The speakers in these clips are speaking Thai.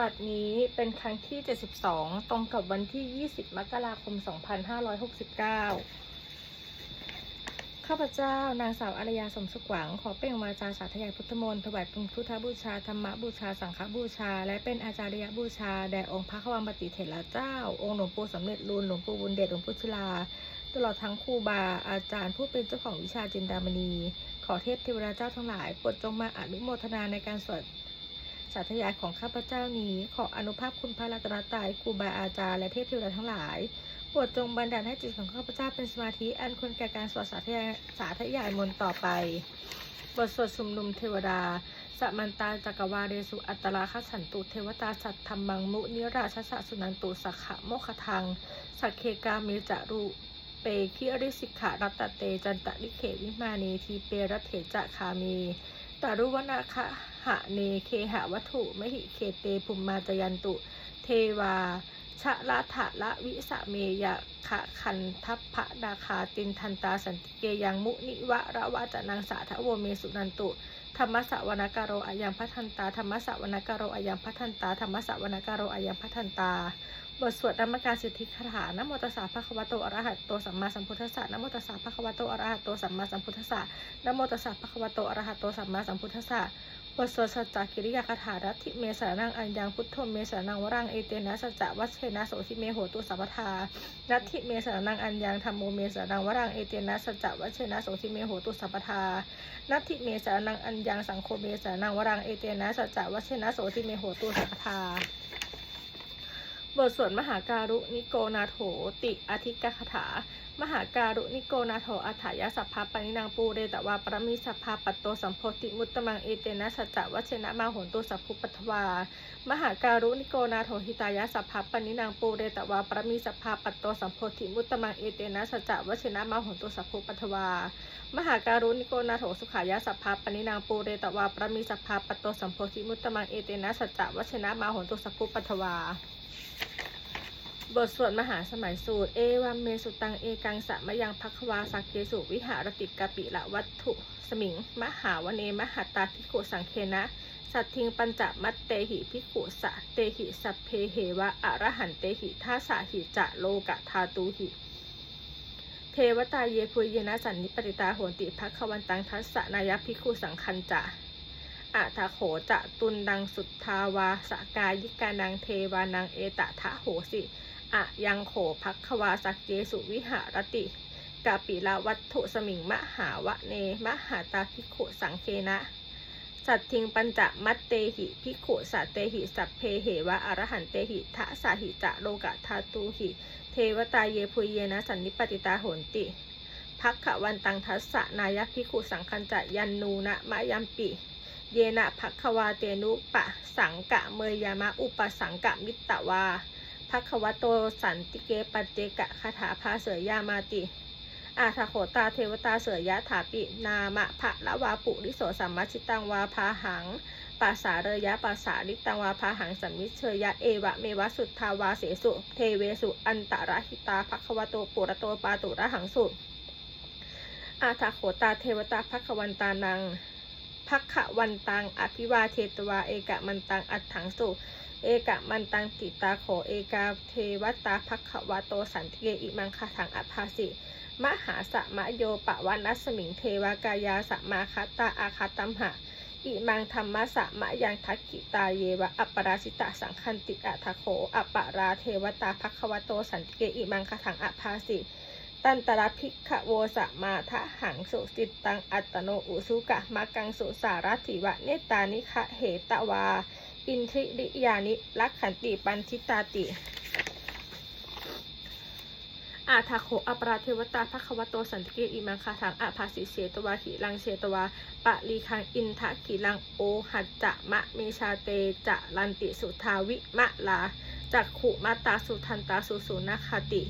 บัดนี้เป็นครั้งที่ 72 ตรงกับวันที่ 20 มกราคม 2569 ข้าพเจ้านางสาวอารยาสมสุขวัง ขอเปล่งวาจาสาธยายพุทธมนต์ถวายเป็นพุทธบูชา ธรรมบูชา สังฆบูชา และเป็นอาจารยบูชา แด่องค์พระควมปฏิเถระเจ้า องค์หลวงปู่สำเร็จรูนหลวงปู่บุญเดชหลวงปู่ชิลา ตลอดทั้งครูบาอาจารย์ผู้เป็นเจ้าของวิชาจินดามณี ขอเทพเทวดาเจ้าทั้งหลายโปรดจงมาอนุโมทนาในการสวด สาธยายของข้าพเจ้านี้ ขออนุภาพคุณพระรัตนตรัยครูบาอาจารย์และเทพเทวดาทั้งหลายโปรดจงบันดาลให้จิตของข้าพเจ้าเป็นสมาธิอันควรแก่การสวดสาธยายสาธยายมนต์ต่อไป บทสวดชุมนุมเทวดาสัมมันตาจักรวาเรสุอัตตราคัสสันตุเทวตาสัตธรรมังมุนิราชสะสุนันตุสักขะโมคทังสักเคกาเมจารุเปคิริสิกขารัตตเตจันตะลิเขวิมานีทีเปรเถจะคามี ตารุวนาคะหะเนเคหะวัตถุมหิเคเตภุมมาจยันตุ เทวาชะละทะละวิสะเมยะขะคันทัพพะดาคาตินทันตาสันติเกยังมุนิวะระวะจะนังสาทะโวเมสุนันตุธรรมสวนการโรอายังพัทันตาธรรมสวนการโรอายังพัทันตาธรรมสวนการโรอายังพัทันตา บทสวดธรรมกาสิทธิคาถานโมตัสสะภะคะวะโต อะระหะโต สัมมาสัมพุทธัสสะนโมตัสสะภะคะวะโต อะระหะโต สัมมาสัมพุทธัสสะนโมตัสสะภะคะวะโต อะระหะโต สัมมาสัมพุทธัสสะบทสวดสัจจกิริยาคาถารัตถิเมสรนังอัญญังพุทโธเมสรนังวรังเอเตนะสัจจวัชเชนะโสทิเมโหตุสัพพทานัตถิเมสรนังอัญญังธรรมโมเมสรนังวรังเอเตนะสัจจวัชเชนะโสทิเมโหตุสัพพทานัตถิเมสานังอัญญังสังโฆเมสานังวรังเอเตนะสัจจวัชเชนะโสติเมโหตุสัพพทา บทสวดมหาการุนิโกนาโถติอธิกคถา มหาการุนิโกนาโถอัฏฐายสัพพปนินางปูเรตวาปรมิสัพพปัตโตสัมโพธิมุตตมังเอเตนะสัจจะวัชนะมาโหนตุสัพพุปัทวา มหาการุนิโกนาโถหิตายสัพพปนินางปูเรตวาปรมิสัพพปัตโตสัมโพธิมุตตมังเอเตนะสัจจะวัชนะมาโหนตุสัพพุปัทวา มหาการุณิโกนาโถสุขายสัพพปนินางปูเรตวาปรมีสัพพปัตโตสัมโพธิมุตตมังเอเตนะสัจจะวัชนะมาโหนตุสัพพุปัทวา บทสวดมหาสมัยสูตร เอวัมเมสุตัง เอกังสะมะยังพักวาสักเกสุวิหารติกาปิละวัตถุสมิง มหาวเนมหัตตาภิกขุสังเคนะ สัตทิงปัญจมัตเตหิภิกขุสะเตหิสัพเพเหวะอะระหันเตหิท่าสาหิจะโลกะทาตูหิ เทวตาเยพุยเยนะสันนิปติตาโหนติพักขวันตังทัสสะนายภิกขุสังคันจะ อะทะโขจะตุนดังสุทธาวาสกายิกานังเทวานังเอตทะโหสิอะยังโขพักขวาสักเจสุวิหารติกาปิลาวัตถุสมิงมหาวะเนมหาตาภิกขุสังเคนะ สัตทิงปัญจมัตเตหิภิกขุสัตเตหิสัพเพเหวะอรหันเตหิทะสาหิจะโลกะทาตูหิ เทวตาเยพุเยนะสันนิปติตาโหนติพักขวันตังทัสสะนายพิคุสังคันจะยันนูนะมะยัมปิ เยนะพักวาเตนุปะสังกะเมยยามะอุปสังกะมิตตวาพักขวโตสันติเกปัจเจกะคาถาพาเสยยามาติ อาทโขตาเทวตาเสยยะถาปินามะภะละวาปุริโสสัมมัชิตังวาพาหังปัสสาเรยะปัสสาริตังวาพาหังสัมมิเชยะเอวะเมวะสุทธาวาเสสุ เทเวสุอันตระหิตาภควโตปุระโตปาตุระหังสุอาทโขตาเทวตาภควันตานัง ภควันตัง อภิวาเทตวา เอกะมันตัง อัตถังสุ เอกะมันตังติตาโข เอกาเทวตาภควโตสันติเกอิมังคาถังอภาสิ มหาสะมะโยปะวันัสมิงเทวากายาสะมาคตาอาคาตัมหะ อิมังธรรมะสะมะยังทักขิตาเยวะ อัปปราสิตาสังคันติอะทโข อัปปราเทวตาภควโตสันติเกอิมังคถังอภาสิ ตันตระภิกขโวสมาทะหังสุสิตตังอัตโนอุสุกะมากังสุสารัติวะเนตานิคะเหตวา อินทริริยานิลักขันติปันทิตาติ อาทาโขอปราเทวตาภควโตสันติเกอิมังคาถังอาภาสิเสตวาหิลังเชตวาปะลีคังอินทะกิลังโอหัจจะมะเมชาเตจะลันติสุทาวิมะลาจักขุมาตาสุทันตาสุสุนคติ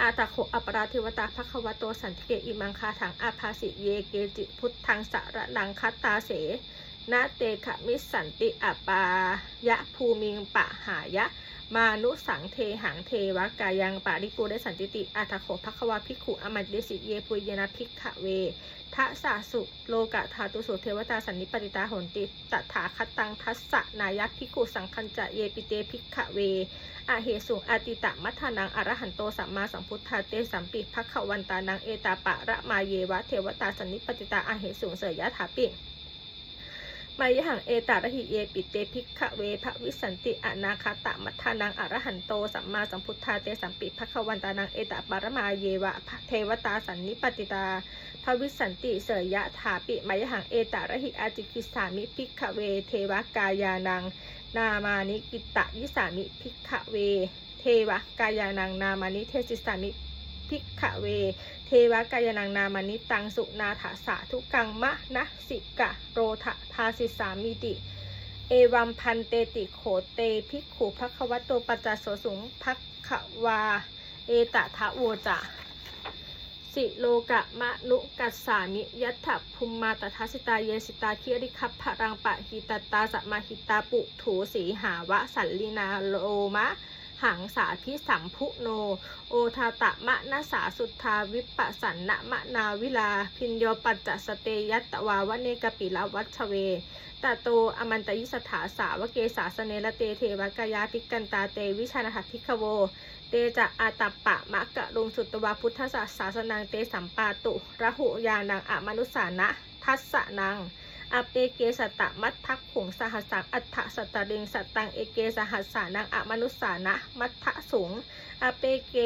อาตาโขอปราเทวตาภควโตสันติเกอิมังคาถังอาภาสิเยเกจิพุทธังสระนังคัตตาเสนาเตขมิสสันติอปายะภูมิงปะหายะ มานุสังเทหังเทวกายังปาริกูได้สันติติอัตถโขภควาภิกขุอมัตเดสิเยปุยนาภิกขเว ทะสะสุโลกะธาตุสุเทวตาสันนิปติตาโหนติตถาคตังทัสสะนายักภิกุสังคัญจะเยปิเตภิกขเวอาเหสุงอาติตะมัทธานังอรหันโตสัมมาสัมพุทธาเตสัมปิภักขวันตานังเอตาปะระมาเยวะเทวตาสันนิปติตาอาเหสุงเสยยะถาปิมายหังเอตาระหิเยปิเตภิกขเวภวิสันติอนาคาตะมัทธานังอรหันโตสัมมาสัมพุทธาเตสัมปิภักขวันตานังเอตาปารมาเยวะเทวตาสันนิปติตา ภวิสันติเสยยะถาปิมยหังเอตาระหิอาจิกิสามิภิกขเว เทวกายานัง นามานิกิตะยิสามิภิกขเว เทวกายานังนามานิเทศิสามิภิกขเว เทวกายานังนามานิตังสุนาถาสาทุกังมะนะสิกะโรทะทาสิสามิติ เอวัมพันเตติโขเตภิกขุภัควโตปัจจโสสุงภักขวา เอตทะโวจะ สิโลกะมะนุกัสสามิยัตถภูมิมาตทัสสิตาเยสิตาคิริคัพพรังปะหิตตาสมาหิตาปุถูสีหาวะสัลลินาโลมะหังสาพิสัมพุโน โอทาตะมะนะสาสุทธาวิปัสสันนะมะนาวิลา พินโยปัจจสเตยัตตวาวะเนกปิลวัชเวตโตอมันตยิสถาสาวะเกสาสเนละเตเทวกายาภิกันตาเตวิชานาถพิกขโว เตจะอาตัปปะมะกะลุงสุตวาพุทธศาสาสนังเตสัมปาตุระหุยานังอมนุสานะ ทัสสะนังอเปเกสตะมัททักผงสหัสสังอัฏฐสตตริงสตตังเอเกสหัสสานังอมนุสานะ มัททะสูงอเปเก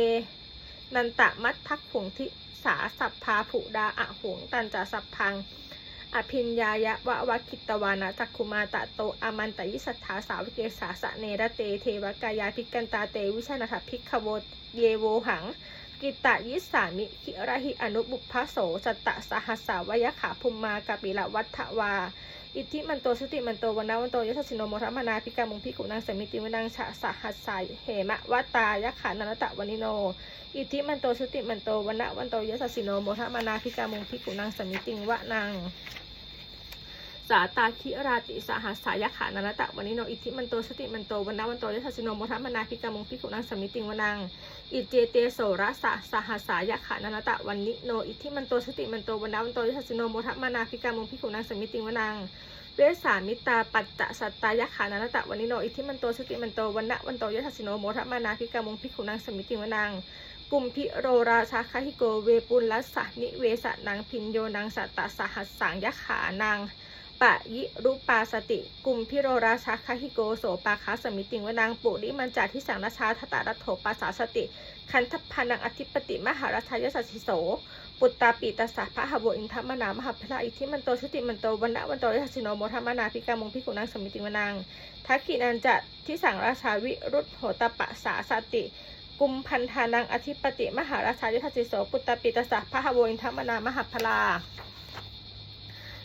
นันตะมัททักผงทิสาสัพพาผุดาอะหงตันจะสัพพัง อภิญญายะวะวะคิตวานะจักคุมาตะโตอามันตยิสัทธาสาวิเกสาสะเนระเตเทวกายาภิกกันตาเตวิชานาถพิกขโวเยโวหัง กิตะยิสามิคิระหิอนุบุพพโสสตตะสหัสสาวยขาภุมมากาปิละวัฏวา อิทธิมันโตสุติมันโตวันนาวันโตยศสสิโนโมทมนาพิกามุงพิกุนังสมิติวนังฉะสหัสสายเหมะวตายะขานันตะวนิโน อิทธิมันโตสุติมันโตวันนาวันโตยศสสิโนโมทมนาพิกามุงพิกุนังสมิติงวนัง สาตาคิราติสหัสสายขานันตะวนิโนอิทธิมันโตสติมันโตวันนาวันโตยสสสิโนโมทมนาพิกามุงพิกุนังสมิติงวะนังอิเจเตโสรสะสหัสสายขานันตะวันนิโนอิทธิมันโตสติมันโตวันนาวันโตยสสสิโนโมทมนาพิกามุงพิกุนังสมิติงวะนังเวสามิตาปัตตะสัตตายขานันตะวันนิโนอิทธิมันโตสติมันโตวันนะวันโตยทัสสิโนโมทมานาพิกามุงพิขุนังสมิติวนังกุมพิโรราชาคาหิโกเวปุลลัสสนิเวสนังพินโยนังสัตตสหัสสังยขานัง ปะยิรุปาสติ กุมพิโรราชาคหิโกโสปาคาสมิติวนังปุริมันจาทิสังราชาทตารัตโถปัสาสติ คันทพานังอธิปติมหาราชายสัสิโส ปุตตาปีตสสะพระหบอินทมนามหาพระอิทธิมันโตชุติมันโตวันนะวันโตยทัสสิโนโมทมนาพิกามงพิกุนังสมิติวนังทักขินันจะที่สังราชาวิรุธโหตปะสาสติกุมพันธานังอธิปติมหาราชายทัสสิโสปุตตาปีตสสะพระหบอินทมนามหาพลา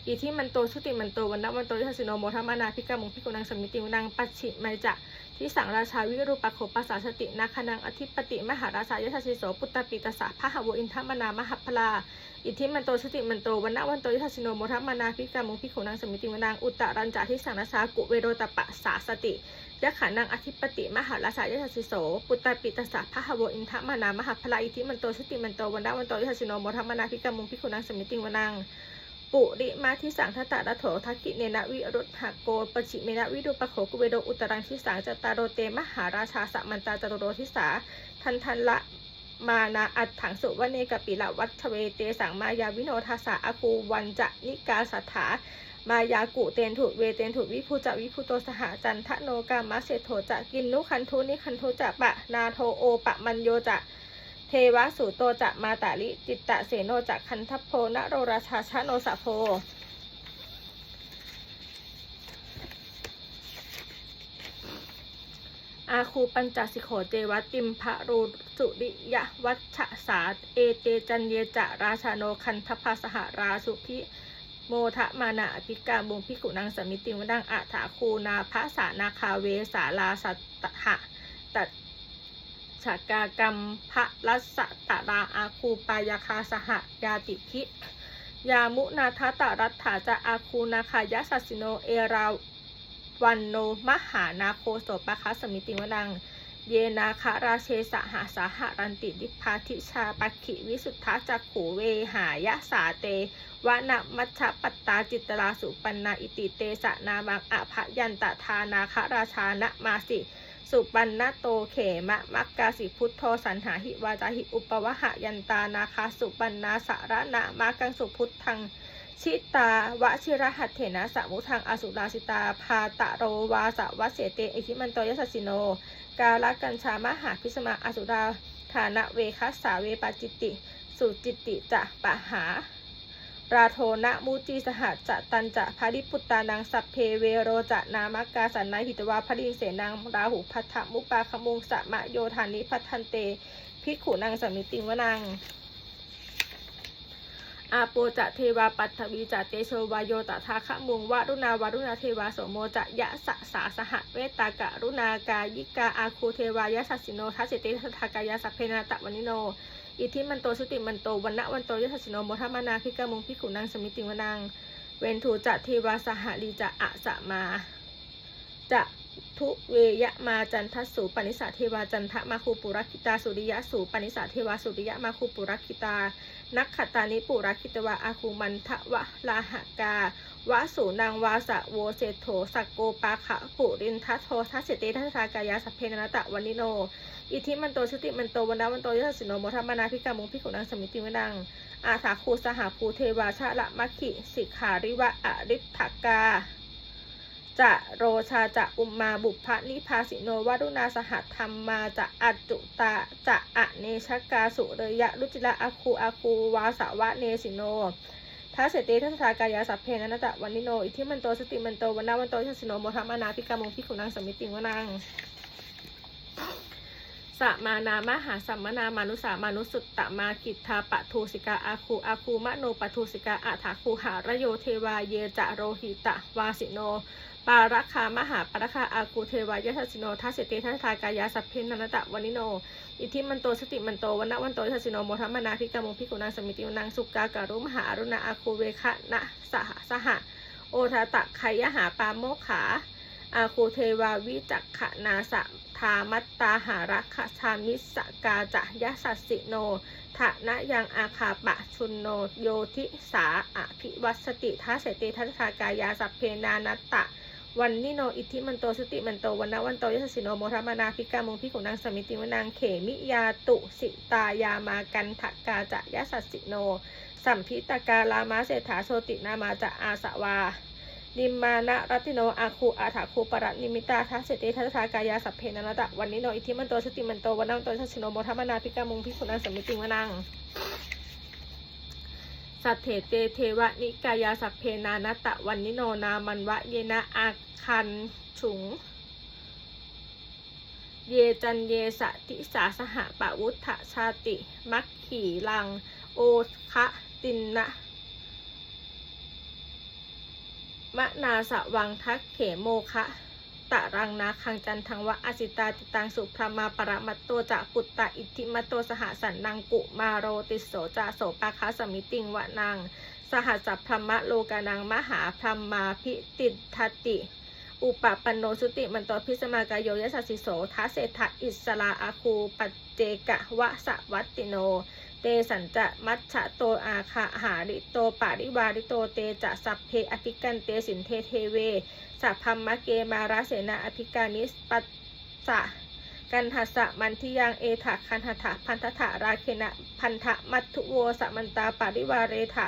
อิทิมันโตชุติมันโตวันนะวันโตยทัสสิโนโมทมนาพิกามงพิกุนังสมิติวนังปัจฉิมัยจะที่สังราชาวิรูปโขปัสสาสตินาคนังอธิปติมหาราชายทัสสิโสปุตตปิตสสะพระหวอินทมนามหัพลาอิทธิมันโตชุติมันโตวันนะวันโตยทัสสิโนโมทัมนาพิกามุงพิขุนังสมิติวนังอุตตรัญจาที่สังราชากุเวโรตปะสาสติยะขานังอธิปติมหาราชายทัสสิโสปุตตปิตสสะพระหวอินทมนามหัพลาอิทธิมันโตชุติมันโตวันนะวันโตยทัสสิโนโมทัมนาพิกามุงพิขุนังสมิติวนัง ปุริมาทิสังทตะระโถทักกิเนนะวิรุธหโกปจิเมนะวิดุปะโขกุเวโดอุตรังทิสังจตารโรเตมหาราชาสมันตาจตุโรทิสาทันทันละมานาอัตถังสุวเนกปิละวัชเวเตสังมายาวิโนทาสาอาคูวันจะนิกาสัทธามายากุเตนถุเวเตนถุวิภูจะวิภูโตสหจันทะโนกามะเสโถจะกินนุคันทุนิคันทุจะปะนาโทโอปะมันโยจะ ทวสุโตจะมาตาลิจิตตะเสโนจะคันทัพโพนโรราชาชะโนสะโพอาคูปัญจสิโขเจวติมพะรูสุริยวัชสาเอเตจันเยจะราชาโนคันทพาสหราสุพิโมทะมานะอภิกาบุงพิกุนังสมิติวดังอัฐาคูนาพระสานาคาเวสาลาสัตตหะตัด ฉากากรรมพระรัสตะราอาคูปายาคาสหยาติพิยามุนาทตารัตถาจะอาคูนาคายะสัสสิโนเอราวันโนมหานาโคโสปะคะสมิติวนัง เยนาคาราเชสหาสาหารันติดิพาทิชาปัขิวิสุทธาจักขูเวหายะสาเตวะนะมัชฌปัตตาจิตราสุปันนาอิติเตสะนามังอภยันตทานาคาราชานะมาสิ สุปันนโตเขมะมักกาสิพุทโธสันหาหิวาจาหิอุปวหะยันตานาคาสุปันนาสารณะมากังสุพุทธังชิตาวชิรหัตเถนะสมุทังอสุราสิตาพาตะโรวาสวัสเสเตอิทิมันโตยสสสิโน กาลกัญชามหาพิสมาอสุราฐานะเวคัสสาเวปจิติ สุจิตติจะปะหา ราโทนะมูจีสหัสจะตันจะภาริปุตตานังสัพเพเวโรจะนามกกาสันนายหิตวาพริเสนังราหุพัทธมุปาคมุงสะมะโยธานิพัทันเตภิกขุนังสมิติงวนังอาโปจะเทวาปัทวีจะเตโชวายโยตถาคะมุงวารุณาวารุณาเทวาโสโมจะยะสะสาสหเวตากะรุณากายิกาอาคูเทวายะสัสิโนทัสเติทัทกายาสัพเพนาตะวันิโน อิทิมันโตสุติมันโตวันนะวันโตยะสัสสิโนโมทัมมนาพิกามุงพิกุนังสมิติวนัง เวนทูจะเทวาสหลีจะอะสะมา จะทุเวยะมาจันทสูปนิสาเทวาจันทะมาคูปุรักิตาสุริยะสูปนิสาเทวาสุริยะมาคูปุรักิตา นักขตานิปุรักิตวาอาคูมันทะวะลาหกาวะสูนางวาสะโวเศโถสักโกปาขะปุรินทัโททัสเสติทัสสากายาสเพนนตะวันิโน อิทธิมันโตชุติมันโตวันนาวันโตยะสิโนโมทัมมานาพิกามุงพิกุนังสมิติวนัง อาสาคูสหาภูเทวาชะละมัคคิสิกขาริวะอริทกาจะโรชาจะอุมมาบุพพนิพาสิโนวารุณาสหัธรรมมาจะอัจจุตาจะอะเนชกาสุเรยะรุจิระอาคูอาคูวาสาวะเนสิโนทัสเสติทัสสากายาสัพเพนันตะวันนิโนอิทิมันโตสติมันโตวันนาวันโตทัสสิโนโมทัมมานาพิกามงพิขุนังสมิติวนัง สมานามหาสัมมนามานุสามานุสุตตะมากิทธาปะทูสิกาอาคูอาคูมะโนปะทูสิกาอาถาคูหารโยเทวาเยจะโรหิตะวาสิโน ปารักขามหาปารักขาอาคูเทวายทัสสิโนทัสเตทัสทากายาสัพเพนันตะวันิโน อิทิมันโตสติมันโตวันนะวันโตทัสสิโนโมทัมมานาพิกามงพิกุนังสมิติวนังสุกาการุมหาอรุณาอาคูเวคะนะสหสหโอทาตะไขยหาปาโมกขา อาคูเทวาวิจักขนาสะทามัตตาหารักขชามิสกาจะยะสัสสิโนทะนะยังอาคาปะชุนโนโยทิสาอภิวัสติทัสเสติทัสากายาสัพเพนานัตตะวันนิโนอิทธิมันโตสติมันโตวันนวันโตยสสสิโนโมทัมานาพิกามุงพิกุนังสมิติวนังเขมิยาตุสิตายามากันทกาจะยะสัสสิโน สัมพิตกาลามาเศรษฐาโชตินามาจะอาสวา นิมมานะรัติโนอาคูอาถาคูปรัตนิมิตาทัสเติทัสสากายาสัพเพนันตะวันนิโนอิทิมันโตสติมันโตวันนังโตทัสโนโมทัมมนาพิกามุงพิกุนังสมิติวนังสัตเถเตเทวะนิกายาสัพเพนานตะวันนิโนนามันวะเยนะอาคันฉุง เยจันเยสติสาสหปะวุฒชาติ มัคขีลัง โอคะตินนะ มะนาสะวังทักเขโมคะตะรังนาคังจันทังวะอสิตาติตังสุพรมาปรมัตโตจะปุตตะอิทธิมัตโตสหสันนังกุมาโรติโสจะโสปาคาสมิติงวะนังสหัสสพพรมะโลกานังมหาพรหมาพิติทติ อุปปันโนสุติมันตพิสมากายโยยสัสสิโสทัสเศทะอิสลาอาคูปัจเจกะวะสวัตติโน เตสัญจะมัชฉะโตอาคาหาริโตปาริวาริโตเตจะสัพเพอภิกันเตสินเทเทเวสัพพัมมะเกมาราเสนาอภิการนิสปัสสะกันหัสะมันทิยังเอถะคันหถะพันธะราเคนะพันธะมัตุโวสมันตาปาริวาเรถะ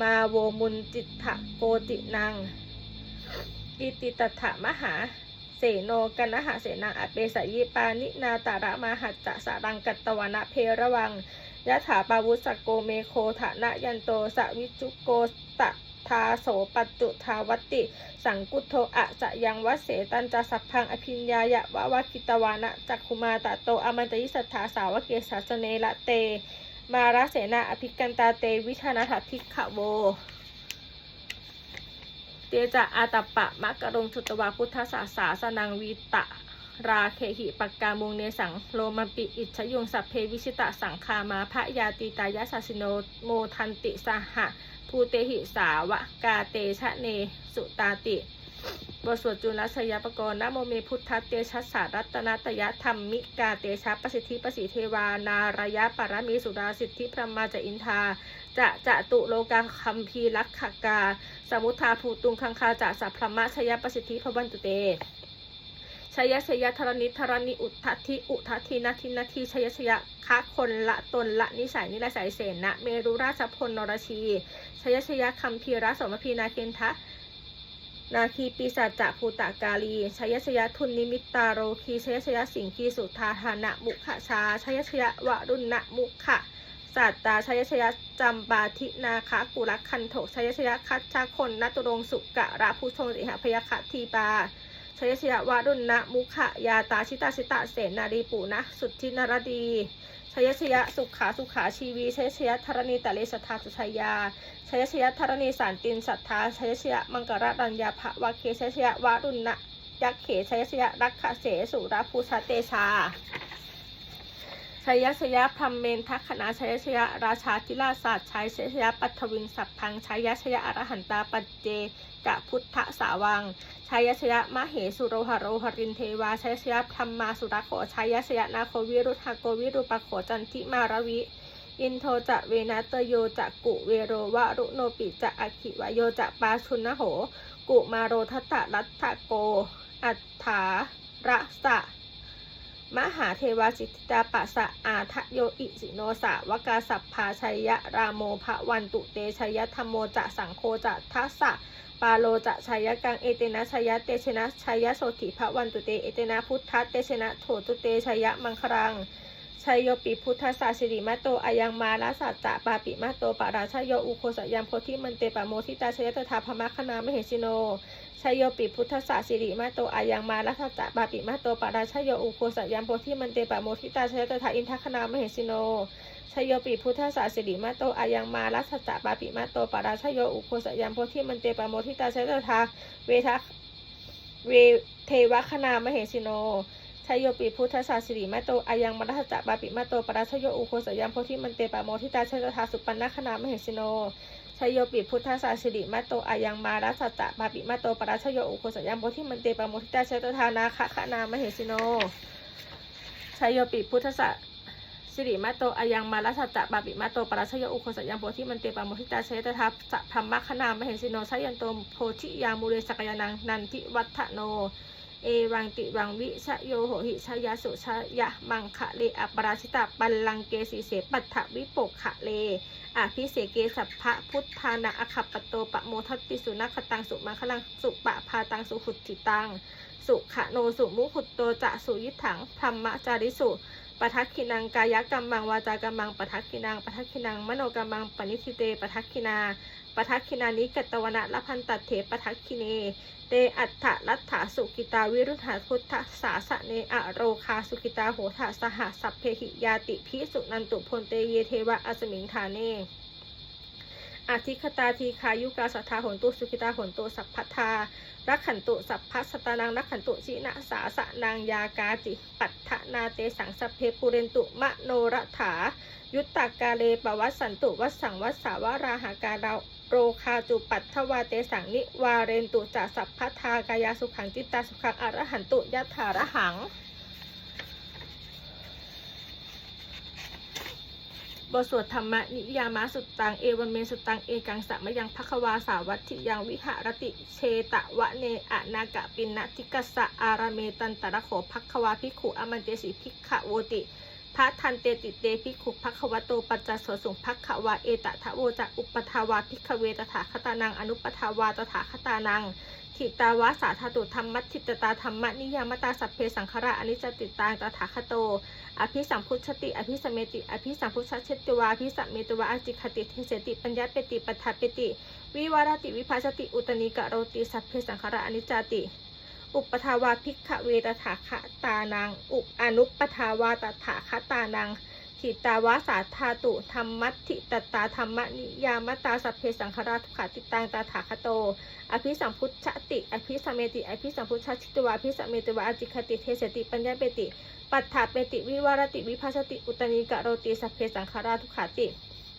มาโวมุนจิตถะโกตินังอิติตถะมหาเสโนกันหะเสนาอเปสยิปานินาตาระมาหัจจะสารังกัตตวนะเพระวัง ยะถาปาวุสกโกเมโคถะนะยันโตสวิจุโกตะทาโสปัจจุทาวติ สังกุโทอะจะยังวัเสตันจะสัพพังอภิญญายะวะวะกิตวานะจักคุมาตะโตอมันตยิสัทธาสาวเกศาสเนละเต มาราเสนาอภิกันตาเตวิชานาถทิขะโว เตจะอาตปะมะกะรงชุตวาพุทธสาสาสนังวีตะ ราเคหิปกกามุงเนสังโลมปิอิชยุงสัพเพวิชิตะสังคามาพระยาติตายะสัสสิโนโมทันติสหะภูเตหิสาวะกาเตชะเนสุตาติบทสวดจุลชยปกรณ์นะโมเมพุทธเตชะสารัตนตยธรรมมิกาเตชะประสิทธิประสิเทวานารยะปรมีสุดาสิทธิพระมาจะอินทาจะจะตุโลกาคัมภีรักขกา สมุทธาภูตุงคังคาจะสัพพรมะชยประสิทธิพระวันตุเต ชยชยธรณิธรณิอุทัทิอุทัทินาทินาทีชยชยคะคนละตนละนิสัยนิรสัยเสนะเมรุราชพลนรชีชยชยคัมภีระสมพีนาเกนทะนาคีปีศาจจะภูตากาลีชยชยทุนนิมิตตาโรคีชยชยสิงคีสุทาธานะมุขชาชยชยวรุณะมุขะสัตตาชยชยจัมบาทินาคะกุลคันโถชยชยคัจฉคนนตุรงสุกะระผู้ชงสิหพยคะทีปา ชยชยวารุณนะมุขยาตาชิตาชิตะเสนารีปุนะสุทธินรดีชยชยสุขาสุขาชีวีชยชยธรณีตะเลสทธาสุชยยาชยชยธรณีสารตินสัทธาชยชยมังกรดัญญาภวะเคชยชยวารุณนะยักเขชยชยรักขเสสุรภูชาเตชาชยชยพรมเมนทัคขณาชยชยราชาธิราชศาชัยชยชยปัทวิงสัพพังชยชยอรหันตาปัจเจ กะพุทธสาวังชยชยมเหสุโรหโรหรินเทวาชยชยธรรมมาสุรโขชยชยนาโควิรุธาโกวิรุปโขจันทิมารวิ อินโทจะเวนัตโยจะกุเวโรวะรุโนปิจะอคิวโยจะปาชุนนโห กุมาโรทัตตะรัตถโก อัฏฐาระสะมหาเทวาสิทธิตาปัสสะอาทะโยอิสิโนสาวกาสัพพาชัยยะรามโมภะวันตุเตชัยธรรมโมจะสังโฆจะทัสสะ ปาโลจะชัยกังเอเตนะชัยเตชนะชัยโสติภะวันตุเตเอเตนะพุทธเตชนะโถตุเตชัยมังครังชัยโยปิพุทธศาสิริมาโตอายังมาลาสัจจะปาปิมาโตปาราชยโยอุโคสยามโพธิมันเตปะโมทิตาชยตถาพมคณามเหสิโนชัยโยปิพุทธศาสิริมาโตอายังมาลาสัจจะปาปิมาโตปาราชยโยอุโคสยามโพธิมันเตปะโมทิตาชยตถาอินทคณามเหสิโน ชยโยปิพุทธศาสิริมาโตอายังมาลาสัจจะปาปิมาโตปาราชยโยอุโคสยามโพธิมันเตปโมทิตาชยตถาเวทะเวเทวคณามเหสิโนชยโยปิพุทธศาสิริมาโตอายังมัทจะบาปิมาโตปราชโยอุโคสยัมโพธิมันเตปโมทิตาเชยทาสุปันนาคณามเหสิโนชยโยปิพุทธศาสิริมาโตอายังมารัสสจะบาปิมาโตปราชโยอุโคสยัมโพธิมันเตปโมทิตาเชยทานาคะคะนามเหสิโนชยโยปิพุทธศา สิริมาโตอายังมารัสสจะบาปิมาโตปราชโยอุโคสยัมโพธิมันเตปะโมทิตาเชยทาสัพพมคณามเหสิโนชัยยันโตโพธิยามูเรสกยานังนันทิวัฒโน เอวังติวังวิชโยโหหิชยสุชยะมังคะเลอปราชิตาปัลลังเกสีเสปัฏฐวิปกขะเลอภิเสเกสัพพะพุทธานาอคัปปโตปะโมทัตติสุนัคตังสุมังคลังสุปะพาตังสุขุติตัง สุขะโนสุมุขุตโตจะสุยิถังธรรมจาริสุ ปทักขินังกายกรรมังวาจากรรมังปทักขินังปทักขินังมโนกรรมังปณิทิเตปทักขินาปทักขินานิกตวนะละพันตัดเถปทักขิเน เตอัฏฐรัตถาสุกิตาวิรุธาพุทธสาสะเนอโรคาสุกิตาโหทาสหสัพเพหิยาติพิสุนันตุพลเตเยเทวะอสมิงธาเน อาทิคตาทีคายุกาสัทธาหนตุสุกิตาหนตุสัพพทารักขันตุสัพพัสตานังรักขันตุชินะสาสะนางยากาจิ ปัฏฐนาเตสังสเพปุเรนตุมะโนรถา ยุตตากาเลปวัสสันตุวัสสังวัสสาวราหาการาโรคาจุปัตถวาเตสังนิวาเรนตุจัสัพพทากายาสุขังจิตตาสุขังอรหันตุยัตถารหัง บทสวดธรรมนิยามะสุตตัง เอวันเมสุตตัง เอกังสะมยังภควาสาวัตถิยังวิหารติเชตะวะเนอะนากะปินนติกัสสะอารเมตันตระโขภควาภิกขุอมันเตสิภิกขโวติพระทันเตติเตภิกขุภควโตปัจจสสุงภควาเอตทะโวจะอุปทาวาภิกขเวตถาคตานังอนุปทาวาตถาคตานัง ทิตาวาสาธาตุธรรมัตทิตตาธรรมนิยามตาสัพเพสังขระอนิจจติตาตถาคโต อภิสัมพุชติ อภิสเมติ อภิสัมพุชเชติวาอภิสัมเมตวาอจิคติเทเสติปัญญาเปติปัฏฐาเปติ วิวารติวิภาชติอุตนิกะโรติสัพเพสังขระอนิจจติ อุปทาวาภิกขเวตถาคตานัง อุปอนุปทาวาตถาคตานัง ทิตาวาสาธาตุธรรมัตถิตตาธรรมนิยามตาสัพเพสังขราทุกขาติตังตาถาคโต อภิสัมพุชติ อภิสมเมติ อภิสัมพุชชิตวาอภิสัมเมตวาอจิคติเทเสติปัญญาเปติ ปัฏฐาเปติวิวารติวิภาชติอุตนิกะโรติสัพเพสังขาราทุกขาติ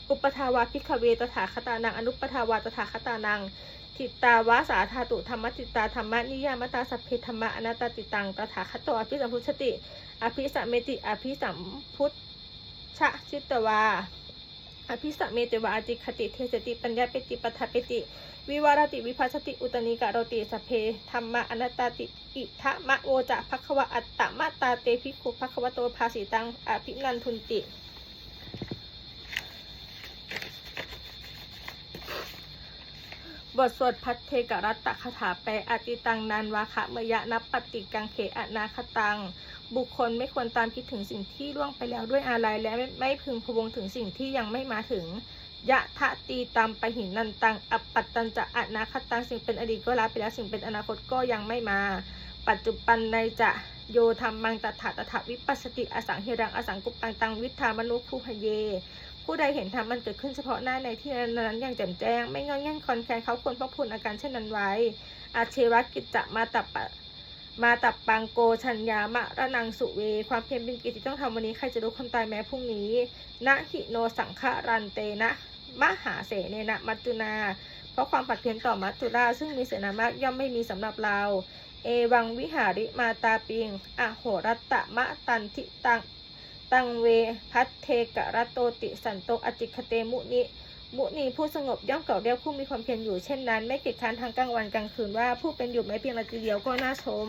อุปทาวาพิกขเวตถาคตานังอนุปทาวาตถาคตานังทิตาวาสาธาตุธรรมติตาธรรมนิยามตาสัพเพธรรมะอนัตติตังตถาคตโตอภิสัมพุชติ อภิสัมเมติ อภิสัมพุท ธชิตวา อภิสัมเมตวาอจิคติเทสติปัญญาปิติปัฏฐปิติ วิวารติวิภัสติอุตนิกะโรติสเพธรรมะอนัตตติอิทะมะโวจะภควะอัตตมะตาเตภิกขุภควโตภาสิตังอภินันทุนติบทสวดพัทเทกรัตตคาถาแปลอติตังนันวาคะเมยะนับปฏิกังเขอนาคตัง บุคคลไม่ควรตามคิดถึงสิ่งที่ล่วงไปแล้วด้วยอะไรและไม่ไม่พึงพวงถึงสิ่งที่ยังไม่มาถึง ยะทะตีตามไปหินนันตังอปปัตตันจะอนาคตังสิ่งเป็นอดีตก็รับไปแล้วสิ่งเป็นอนาคตก็ยังไม่มา ปัจจุบันในจะโยธรรมังตถาตถาวิปัสสติอสังเฮรังอสังกุปตังตังวิทามนุภูพเย ผู้ใดเห็นธรรมมันเกิดขึ้นเฉพาะหน้าในที่นั้นอย่างแจ่มแจ้ง ไม่งอแง่งคอนแคลนเขาควรพกพูนอาการเช่นนั้นไว้อาเชวะกิจจะมาตับปะ มาตับปังโกชัญญามะระนังสุเว ความเพียรเป็นกิจที่ต้องทำวันนี้ ใครจะรู้ความตายแม้พรุ่งนี้นะหิโนสังฆรันเตนะมหาเสเนนะมัจจุนา เพราะความผัดเพี้ยนต่อมัจจุราซึ่งมีเสนามากย่อมไม่มีสำหรับเรา เอวังวิหาริมาตาปิงอโหรัตตะมะตันทิตังตังเวพัทเทกะรัตโตติสันโตอจิคเตมุนิ มุนีผู้สงบย่อมเก่าเรียกผู้มีความเพียรอยู่เช่นนั้น ไม่เกียจค้านทางกลางวันกลางคืนว่าผู้เป็นอยู่ไม่เพียงนาทีเดียวก็น่าชม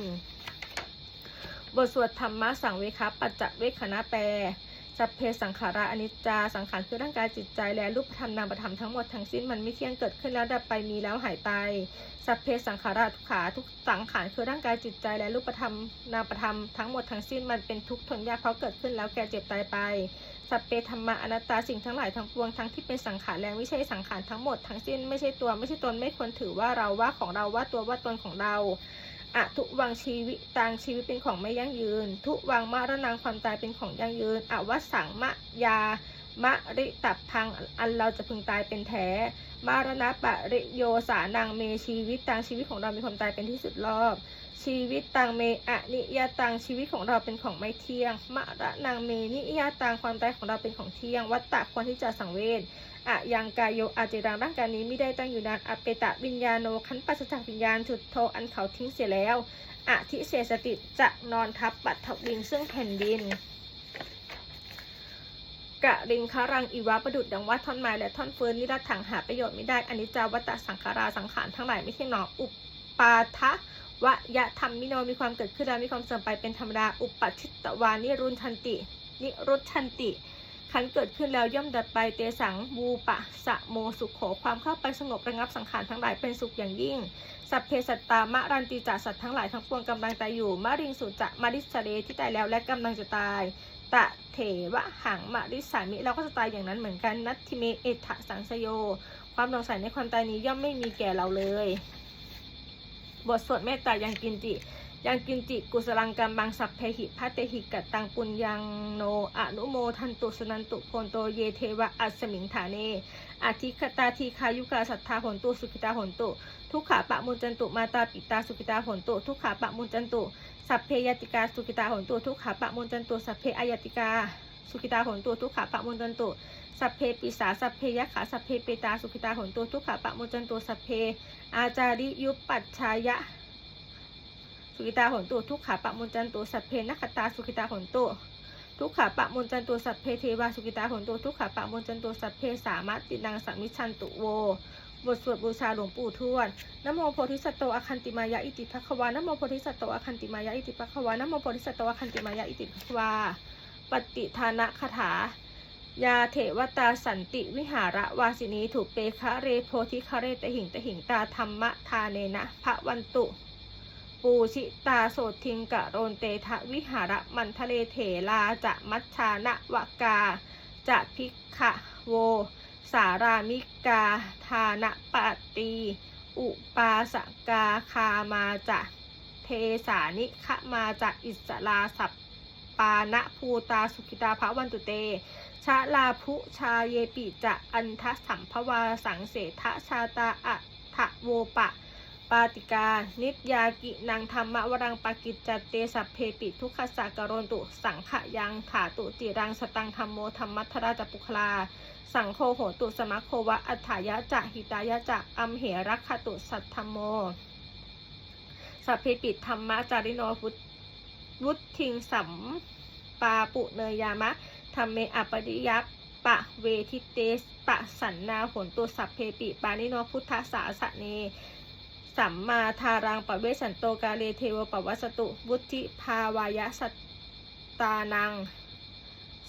บทสวดธรรมะสังเวคัปัจจเวคขณะแปลสัพเพสังขาราอนิจจาสังขารคือร่างกายจิตใจและรูปธรรมนามธรรมทั้งหมดทั้งสิ้นมันไม่เที่ยงเกิดขึ้นแล้วดับไปมีแล้วหายไปสัพเพสังขาราทุกขาทุกสังขารคือร่างกายจิตใจและรูปธรรมนามธรรมทั้งหมดทั้งสิ้นมันเป็นทุกข์ทนยากเพราะเกิดขึ้นแล้วแก่เจ็บตายไป สัพเพธรรมะอนัตตาสิ่งทั้งหลายทั้งปวงทั้งที่เป็นสังขารและไม่ใช่สังขารทั้งหมดทั้งสิ้นไม่ใช่ตัวไม่ใช่ตนไม่ควรถือว่าเราว่าของเราว่าตัวว่าตนของเราอะทุวังชีวิตตังชีวิตเป็นของไม่ยั่งยืน ทุวังมารณังความตายเป็นของยั่งยืนอวสังมะยามะริตับพังอันเราจะพึงตายเป็นแท้มารณะปะริโยสานังเมชีวิตตังชีวิตของเรามีความตายเป็นที่สุดรอบ ชีวิตตังเมอะนิยาตังชีวิตของเราเป็นของไม่เที่ยง มะระนังเมนิยาตังความตายของเราเป็นของเที่ยง วัตตะควรที่จะสังเวชอะยังกายโยอาเจรังร่างกายนี้ไม่ได้ตั้งอยู่นานอเปตะวิญญาโนขันปัสสจากวิญญาณจุดโทอันเขาทิ้งเสียแล้วอะทิเสสติจะนอนทับปัตถวิงซึ่งแผ่นดินกะริงคารังอีวะประดุดดังว่าท่อนไม้และท่อนเฟิร์นนิรัตถังหาประโยชน์ไม่ได้อนิจจาวัตตสังขาราสังขารทั้งหลายไม่ใช่หนออุปปาทะ วะยะธรรมมิโนมีความเกิดขึ้นแล้วมีความเสื่อมไปเป็นธรรมดาอุปปัชชิตวานิรุนชันติ นิรุชันติขันเกิดขึ้นแล้วย่อมดับไปเตสังบูปะสะโมสุขโขความเข้าไปสงบระงับสังขารทั้งหลายเป็นสุขอย่างยิ่ง สัพเพสัตตามะรันติจาสัตว์ทั้งหลายทั้งปวงกำลังตายอยู่มะริงสุจะมาริสเรที่ตายแล้วและกำลังจะตาย ตะเถวะหังมะริสามิเราก็จะตายอย่างนั้นเหมือนกันนัตทิเมเอถะสังสโย ความสงสัยในความตายนี้ย่อมไม่มีแก่เราเลย บทสวดเมตตายังกินจิ ยังกินจิ กุสลังกัมบังสัพเพหิพัตเตหิกัตตังปุญยังโนอนุโมทันตุสนันตุโพนโตเยเทวะอัสสมิงฐาเนอาทิคตาทีคายุกาสัทธาหนตุสุขิตาหนตุ ทุกขาปะมุนจันตุมาตาปิตาสุขิตาหนตุ ทุกขาปะมุนจันตุ สัพเพยติกาสุขิตาหนตุ ทุกขาปะมุนจันตุ สัพเพอายติกาสุขิตาหนตุ ทุกขาปะมุนจันตุ สัพเพปิสาสัพเพยะขาสัพเพเปตาสุขิตาหนตุทุกขาปะโมจันตุสัพเพ อาจาริยุปปัชชายะ สุขิตาหนตุทุกขาปะโมจันตุสัพเพนักขตาสุขิตาหนตุทุกขาปะมนจันตุสัพเพเทวาสุขิตาหนตุทุกขาปะมนจันตุสัพเพสามารถตินังสัมมิชันตุโว บทสวดบูชาหลวงปู่ทวดนโมโพธิสัตว์โตอคันติมายะอิติภควานโมโพธิสัตว์โตอคันติมายะอิติภควานโมโพธิสัตว์โตอคันติมายะอิติภควา ปฏิทานะคาถา ยาเถวตาสันติวิหาระวาสินีถูกเปคะเรโพธิคะเรตหิงตหิงตาธรรมะทาเนนะพระวันตุ ปูชิตาโสทิงกะโรนเตทะวิหาระมันทะเลเถลาจะมัชชานะวกาจะพิกขะโว สารามิกา ทานะปะตี อุปาสกาคามาจะเทสานิขมาจะอิสลาสัปปานะภูตาสุขิตาภวันตุเต ชะลาภุชาเยปิจะอันทะสัมภวาสังเสทะชาตาอะทะโวปะ ปาติกา นิยากินางธรรมวรังปากิจจเตสัพเพปิทุกขสากรนตุสังขยังถาตุติรังสตังธรรมโมธรรมัทราจปุคลา สังโฆโหตุสมัคโควะอัฏฐายะจะหิตายะจะอัมเหรักขตุสัทธมโม สัพเพปิธรรมะจาริโนวุฒวุทิงสัมปาปุเนยามะ ธรรมเมอปริยัปปะเวทิเตสปะสันนาโหนตุสัพเพปิปานิโนพุทธสาสะเนสัมมาทารังปะเวสันโตกาเลเทวปวัสตุวุธิภาวายสัตตานัง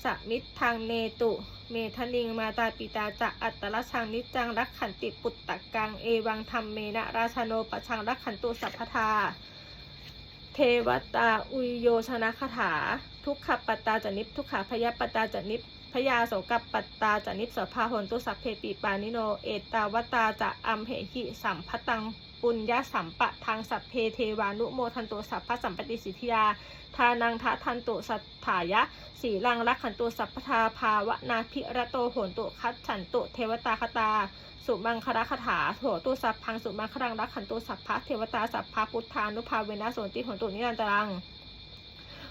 สมิทังเนตุ เมทนิงมาตาปิตาจะอัตตลชังนิจจังรักขันติปุตตะกัง เอวังธรรมเมนะราชโนปะชังรักขันตุสัพพทา เทวตาอุยโยชนะคาถา ทุกขปตาจนิพทุกขพยปตาจนิพพยาโสกปัตตาจนิพสภาหนตุสัพเพปิปานิโน เอตาวตาจะอัมเหหิสัมพตังปุญญาสัมปะทางสัพเพเทวานุโมทันตุสัพพสัมปติสิทธิยา ทานังทะทันตุสัทธายะ สีลังรักขันตุสัพพทาภาวนาพิระโตโหนตุคัดฉันตุเทวตาคตา สุมังคลคาถาโถตุสัพพังสุมังครังรักขันตุสัพพะเทวตาสัพพะพุทธานุภาเวนะโสนติผลตุนิรันตรัง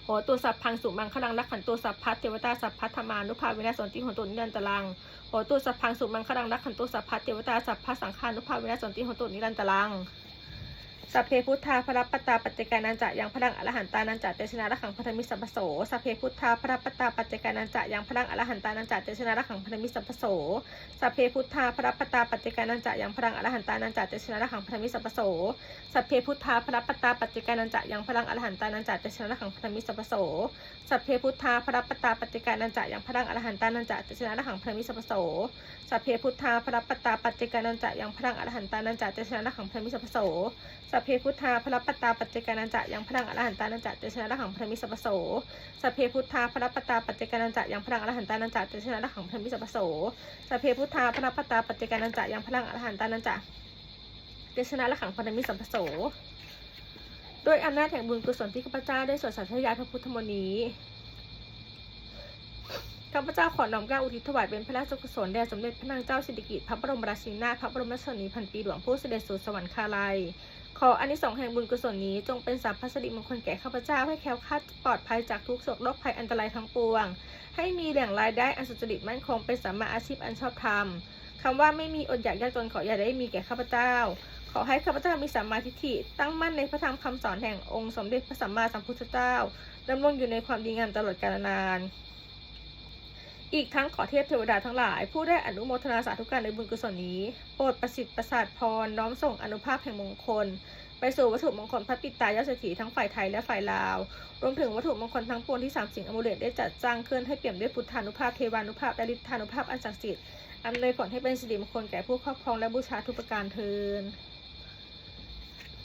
โหตุสัพพังสุมังคลังรักขันตุสัพพะเทวตาสัพพะธรรมานุภาเวนะสนติโหนตุนิรันตรังโหตุสัพพังสุมังคลังรักขันตุสัพพะเทวตาสัพพะสังฆานุภาเวนะสนติโหนตุนิรันตรัง สัพเพพุทธาพระปตตาปัจจกานันจะยังพลังอรหันตานันจะเตชนะระขังพันธมิสัพโสสัพเพพุทธาพระปตตาปัจจกานันจะยังพลังอรหันตานันจะเตชนะระขังพันธมิสัพโสสัพเพพุทธาพระปตตาปัจจกานันจะยังพลังอรหันตานันจะเตชนะระขังพันธมิสัพโสสัพเพพุทธาพระปตตาปัจจกานันจะยังพลังอรหันตานันจะเตชนะระขังพันธมิสัพโสสัพเพพุทธาพระปตตาปัจจกานันจะยังพลังอรหันตานันจะเตชนะระขังพันธมิสัพโส สัพเพพุทธาพระปตตาปัจเจกานันจะยังพลังอรหันตานันจะเตชนะระขังพันธมิสัพโสสัพเพพุทธาพระปตตาปัจเจกานันจะยังพลังอรหันตานันจะเตชนะระหังพระมิสัพโสสัพเพพุทธาพระปตตาปัจเจกานันจะยังพลังอรหันตานันจะเตชนะระหังพระมิสัพโสสัพเพพุทธาพระปตตาปัจเจกานันจะยังพลังอรหันตานันจะเตชนะระหังพระมิสัพโสด้วยอำนาจแห่งบุญกุศลที่ข้าพเจ้าได้สวดสาธยายพระพุทธมนต์นี้ ข้าพเจ้าขอน้อมเกล้าอุทิศถวายเป็นพระราชกุศลแด่สมเด็จพระนางเจ้าสิริกิติ์พระบรมราชินีนาถพระบรมชนนีพันปีหลวงผู้เสด็จสู่สวรรคาลัย ขออานิสงส์แห่งบุญกุศลนี้ จงเป็นสัพพสิริมงคลแก่ข้าพเจ้าให้แคล้วคลาดปลอดภัยจากทุกโศกโรคภัยอันตรายทั้งปวง ให้มีแหล่งรายได้อันสุจริตมั่นคงเป็นสัมมาอาชีพอันชอบธรรมคำว่าไม่มีอดอยากยากจนขออย่าได้มีแก่ข้าพเจ้า ขอให้ข้าพเจ้ามีสัมมาทิฏฐิตั้งมั่นในพระธรรมคำสอนแห่งองค์สมเด็จพระสัมมาสัมพุทธเจ้าดำรงอยู่ในความดีงามตลอดกาลนาน อีกทั้งขอเทพเทวดาทั้งหลาย ผู้ได้อนุโมทนาสาธุการในบุญกุศลนี้โปรดประสิทธิ์ประสาทพรน้อมส่งอนุภาพแห่งมงคล ไปสู่วัตถุมงคลพระปิตายอดเศรษฐีทั้งฝ่ายไทยและฝ่ายลาว รวมถึงวัตถุมงคลทั้งปวงที่สามสิ่งอมูเลตได้จัดจ้างขึ้นให้เปี่ยมด้วยพุทธานุภาพเทวานุภาพและฤทธานุภาพอันศักดิ์สิทธิ์อำนวยผลให้เป็นสิริมงคลแก่ผู้ครอบครองและบูชาทุกประการเทิน